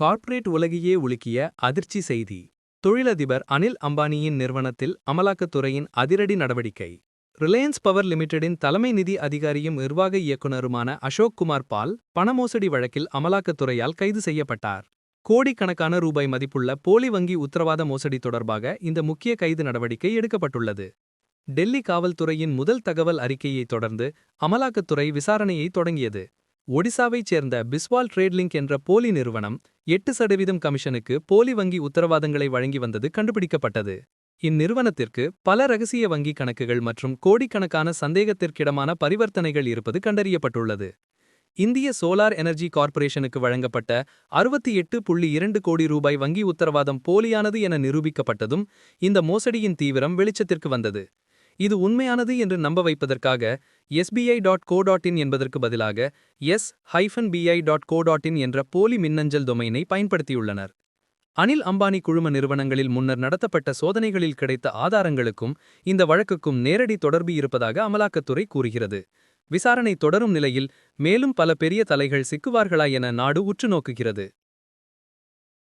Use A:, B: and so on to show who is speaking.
A: Corporate உலகையே உலுக்கிய அதிர்ச்சி செய்தி. தொழிலதிபர் அனில் அம்பானியின் நிறுவனத்தில் அமலாக்கத்துறையின் அதிரடி நடவடிக்கை. ரிலையன்ஸ் பவர் லிமிடெடின் தலைமை நிதி அதிகாரியும் நிர்வாக இயக்குனருமான அசோக் குமார் பால் பணமோசடி வழக்கில் அமலாக்கத்துறையால் கைது செய்யப்பட்டார். கோடிக்கணக்கான ரூபாய் மதிப்புள்ள போலி வங்கி உத்தரவாத மோசடி தொடர்பாக இந்த முக்கிய கைது நடவடிக்கை எடுக்கப்பட்டுள்ளது. டெல்லி காவல்துறையின் முதல் தகவல் அறிக்கையைத் தொடர்ந்து அமலாக்கத்துறை விசாரணையை தொடங்கியது. ஒடிசாவைச் சேர்ந்த பிஸ்வால் ட்ரேட்லிங்க் என்ற போலி நிறுவனம் எட்டு சதவீதம் கமிஷனுக்கு போலி வங்கி உத்தரவாதங்களை வழங்கி வந்தது கண்டுபிடிக்கப்பட்டது. இந்நிறுவனத்திற்கு பல ரகசிய வங்கி கணக்குகள் மற்றும் கோடிக்கணக்கான சந்தேகத்திற்கிடமான பரிவர்த்தனைகள் இருப்பது கண்டறியப்பட்டுள்ளது. இந்திய சோலார் எனர்ஜி கார்ப்பரேஷனுக்கு வழங்கப்பட்ட அறுபத்தி எட்டு புள்ளி இரண்டு கோடி ரூபாய் வங்கி உத்தரவாதம் போலியானது என நிரூபிக்கப்பட்டதும் இந்த மோசடியின் தீவிரம் வெளிச்சத்திற்கு வந்தது. இது உண்மையானது என்று நம்ப வைப்பதற்காக SBI dot co dot in என்பதற்கு பதிலாக S hyphen BI dot co dot in என்ற போலி மின்னஞ்சல் டொமைனை பயன்படுத்தியுள்ளனர். அனில் அம்பானி குழும நிறுவனங்களில் முன்னர் நடத்தப்பட்ட சோதனைகளில் கிடைத்த ஆதாரங்களுக்கும் இந்த வழக்குக்கும் நேரடி தொடர்பு இருப்பதாக அமலாக்கத்துறை கூறுகிறது. விசாரணை தொடரும் நிலையில் மேலும் பல பெரிய தலைகள் சிக்குவார்களா என நாடு உற்று நோக்குகிறது.